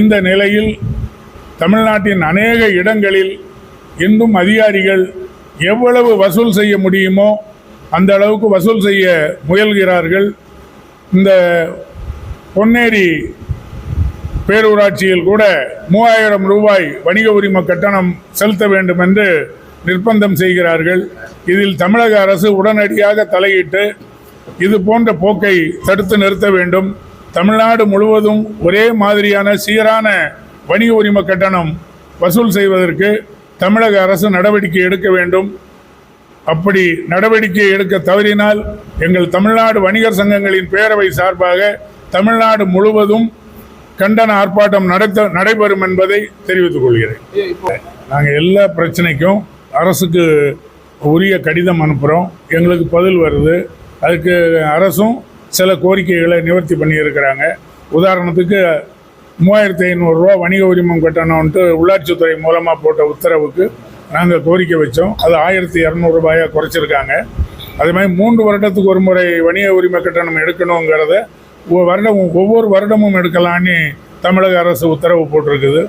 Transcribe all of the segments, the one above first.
இந்த நிலையில் தமிழ்நாட்டின் அநேக இடங்களில் இன்னும் அதிகாரிகள் எவ்வளவு வசூல் செய்ய முடியுமோ அந்த அளவுக்கு வசூல் செய்ய முயல்கிறார்கள். இந்த பொன்னேரி பேரூராட்சியில் கூட மூவாயிரம் ரூபாய் வணிக உரிம கட்டணம் செலுத்த வேண்டும் என்று நிர்பந்தம் செய்கிறார்கள். இதில் தமிழக அரசு உடனடியாக தலையிட்டு இது போன்ற போக்கை தடுத்து நிறுத்த வேண்டும். தமிழ்நாடு முழுவதும் ஒரே மாதிரியான சீரான வணிக உரிம கட்டணம் வசூல் செய்வதற்கு தமிழக அரசு நடவடிக்கை எடுக்க வேண்டும். அப்படி நடவடிக்கை எடுக்க தவறினால் எங்கள் தமிழ்நாடு வணிகர் சங்கங்களின் பேரவை சார்பாக தமிழ்நாடு முழுவதும் கண்டன ஆர்ப்பாட்டம் நடத்த நடைபெறும் என்பதை தெரிவித்துக் கொள்கிறேன். நாங்கள் எல்லா பிரச்சனைக்கும் அரசுக்கு உரிய கடிதம் அனுப்புகிறோம் எங்களுக்கு பதில் வருது. அதுக்கு அரசும் சில கோரிக்கைகளை நிவர்த்தி பண்ணியிருக்கிறாங்க. உதாரணத்துக்கு மூவாயிரத்தி ஐநூறுரூவா வணிக உரிமம் கட்டணம்ன்ட்டு உள்ளாட்சித்துறை மூலமாக போட்ட உத்தரவுக்கு நாங்கள் கோரிக்கை வச்சோம். அது ஆயிரத்தி இரநூறுபாயாக குறைச்சிருக்காங்க. அதே மாதிரி மூன்று வருடத்துக்கு ஒரு முறை வணிக உரிமை கட்டணம் எடுக்கணுங்கிறத வருடமும் வருடம் ஒவ்வொரு வருடமும் எடுக்கலான்னு தமிழக அரசு உத்தரவு போட்டிருக்குது.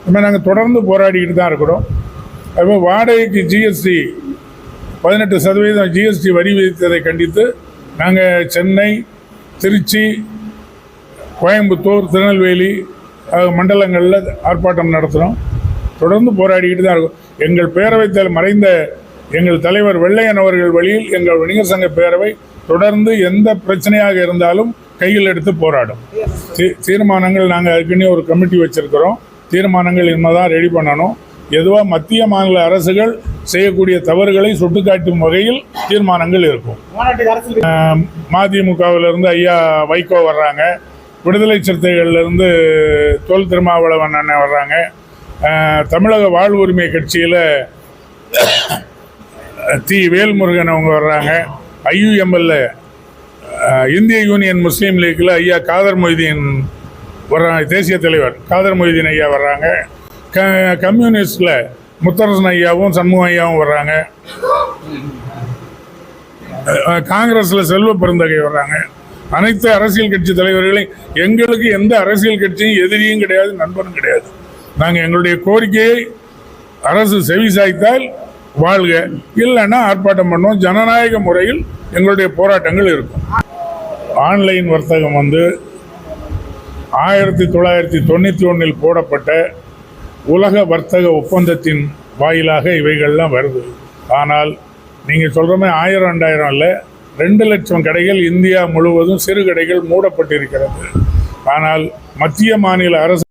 அதுமாதிரி நாங்கள் தொடர்ந்து போராடிக்கிட்டு தான் இருக்கிறோம். அதுமாதிரி வாடகைக்கு ஜிஎஸ்டி பதினெட்டு சதவீதம் ஜிஎஸ்டி வரி விதித்ததை கண்டித்து நாங்கள் சென்னை திருச்சி கோயம்புத்தூர் திருநெல்வேலி மண்டலங்களில் ஆர்ப்பாட்டம் நடத்துகிறோம் தொடர்ந்து போராடிக்கிட்டு தான் இருக்கும். எங்கள் பேரவை தலை மறைந்த எங்கள் தலைவர் வெள்ளையன் அவர்கள் வழியில் எங்கள் வணிகர் சங்க பேரவை தொடர்ந்து எந்த பிரச்சனையாக இருந்தாலும் கையில் எடுத்து போராடும். தீ- தீர்மானங்கள் நாங்கள் அதுக்குன்னே ஒரு கமிட்டி வச்சுருக்கிறோம். தீர்மானங்கள் இனிமேதான் ரெடி பண்ணணும். எதுவாக மத்திய மாநில அரசுகள் செய்யக்கூடிய தவறுகளை சுட்டிக்காட்டும் வகையில் தீர்மானங்கள் இருக்கும். மதிமுகவிலிருந்து ஐயா வைகோ வர்றாங்க. விடுதலை சிறுத்தைகள்லேருந்து தொல் திருமாவளவன் அண்ணன் வர்றாங்க. தமிழக வாழ் உரிமை கட்சியில் தி வேல்முருகன் அவங்க வர்றாங்க. ஐயுஎம்எல்ல இந்திய யூனியன் முஸ்லீம் லீக்கில் ஐயா காதர் மொய்தீன் வர்றாங்க தேசிய தலைவர் காதர் மொய்தீன் ஐயா வர்றாங்க. க கம்யூனிஸ்டில் முத்தரசன் ஐயாவும் சண்முக ஐயாவும் வர்றாங்க. காங்கிரஸில் செல்வ பெருந்தகை வர்றாங்க. அனைத்து அரசியல் கட்சி தலைவர்களையும் எங்களுக்கு எந்த அரசியல் கட்சியும் எதிரியும் கிடையாது நண்பரும் கிடையாது. நாங்கள் எங்களுடைய கோரிக்கையை அரசு செவி சாய்த்தால் வாழ்க. இல்லைன்னா ஆர்ப்பாட்டம் பண்ணுவோம். ஜனநாயக முறையில் எங்களுடைய போராட்டங்கள் இருக்கும். ஆன்லைன் வர்த்தகம் வந்து ஆயிரத்தி தொள்ளாயிரத்தி தொண்ணூற்றி ஒன்றில் போடப்பட்ட உலக வர்த்தக ஒப்பந்தத்தின் வாயிலாக இவைகள்லாம் வருது. ஆனால் நீங்கள் சொல்கிற மாதிரி ஆயிரம் ரெண்டாயிரம் இல்லை ரெண்டு லட்சம் கடைகள் இந்தியா முழுவதும் சிறு கடைகள் மூடப்பட்டிருக்கிறது. ஆனால் மத்திய மாநில அரசு